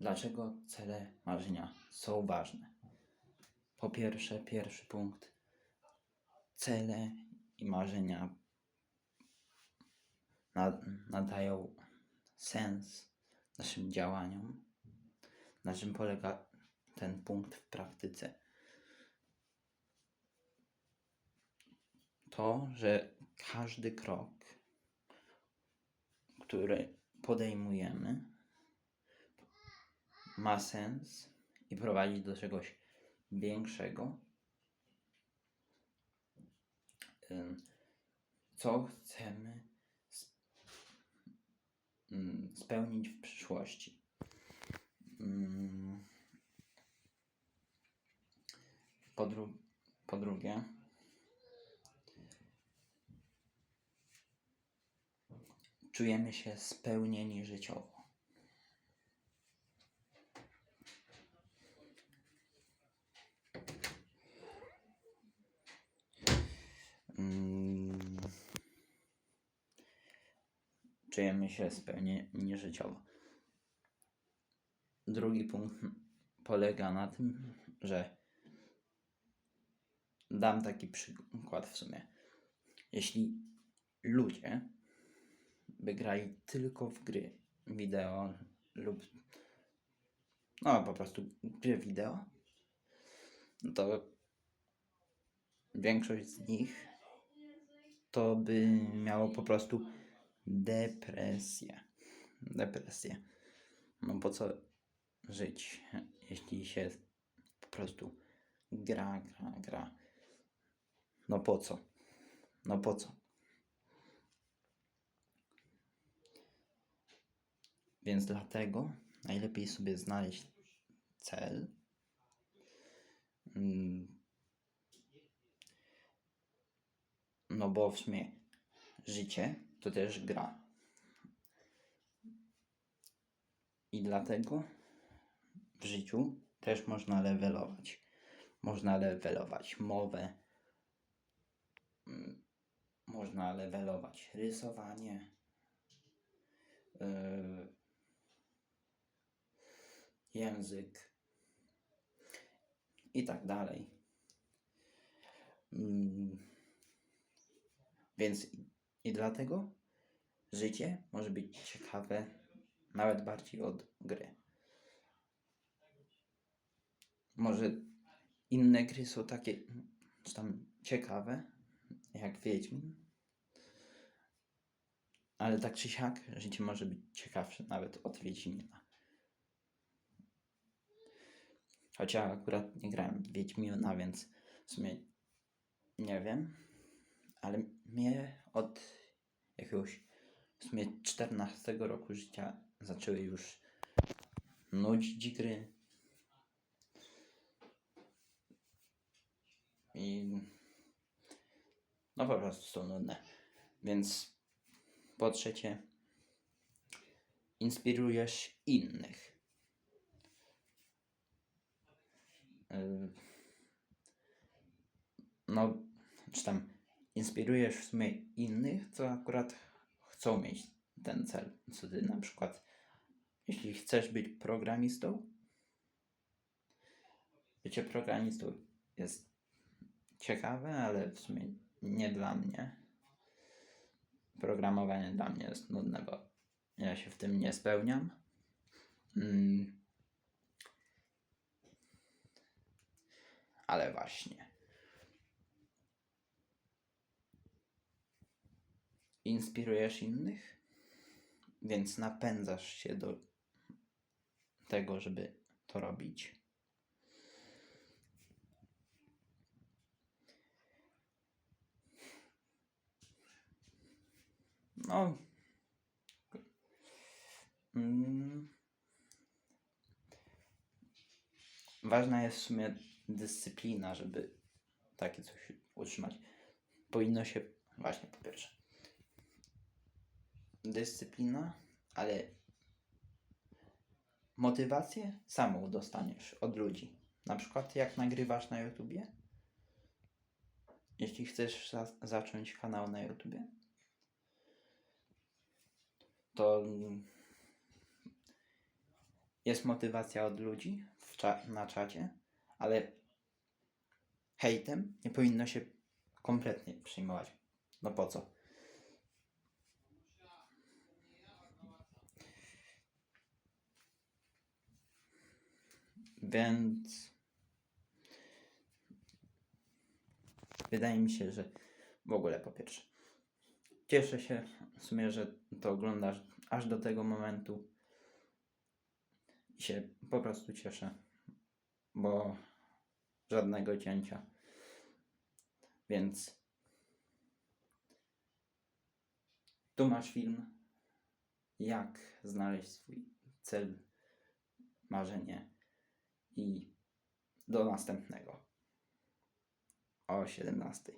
Dlaczego cele marzenia są ważne? Po pierwsze, pierwszy punkt. Cele i marzenia nad- nadają sens naszym działaniom. Na czym polega ten punkt w praktyce? To, że każdy krok, który podejmujemy, ma sens i prowadzi do czegoś większego, co chcemy spełnić w przyszłości. Po, dru- po drugie, czujemy się spełnieni życiowo. Czujemy się spełnieni życiowo. Drugi punkt polega na tym, że dam taki przykład w sumie. Jeśli ludzie by grali tylko w gry wideo lub no po prostu gry wideo, no to większość z nich to by miało po prostu depresję. Depresję. No po co żyć, jeśli się po prostu gra, gra, gra. No po co? No po co? Więc dlatego najlepiej sobie znaleźć cel. Mm. No bo w sumie życie to też gra. I dlatego w życiu też można levelować. Można levelować mowę. mm, Można levelować rysowanie. yy, język i tak dalej. Mm, Więc i- dlatego życie może być ciekawe nawet bardziej od gry. Może inne gry są takie czy tam ciekawe, jak Wiedźmin, ale tak czy siak życie może być ciekawsze nawet od Wiedźmina. Choć ja akurat nie grałem w Wiedźmina, więc w sumie nie wiem. Ale mnie od jakiegoś w sumie 14 roku życia zaczęły już nudzić gry. I no po prostu są nudne. Więc po trzecie inspirujesz innych. Yy, no, czy tam inspirujesz w sumie innych, co akurat chcą mieć ten cel. Co ty na przykład, jeśli chcesz być programistą, bycie programistą jest ciekawe, ale w sumie nie dla mnie. Programowanie dla mnie jest nudne, bo ja się w tym nie spełniam. Mm. Ale właśnie. Inspirujesz innych, więc napędzasz się do tego, żeby to robić. No. Mm. Ważna jest w sumie dyscyplina, żeby takie coś utrzymać. Powinno się, właśnie po pierwsze, dyscyplina, ale motywację samą dostaniesz od ludzi. Na przykład jak nagrywasz na YouTubie. Jeśli chcesz za zacząć kanał na YouTubie, to mm, jest motywacja od ludzi cza- na czacie, ale hejtem nie powinno się kompletnie przyjmować. No po co? Więc wydaje mi się, że w ogóle po pierwsze. Cieszę się w sumie, że to oglądasz aż do tego momentu. I się po prostu cieszę, bo żadnego cięcia. Więc tu masz film, jak znaleźć swój cel, marzenie i do następnego o 17.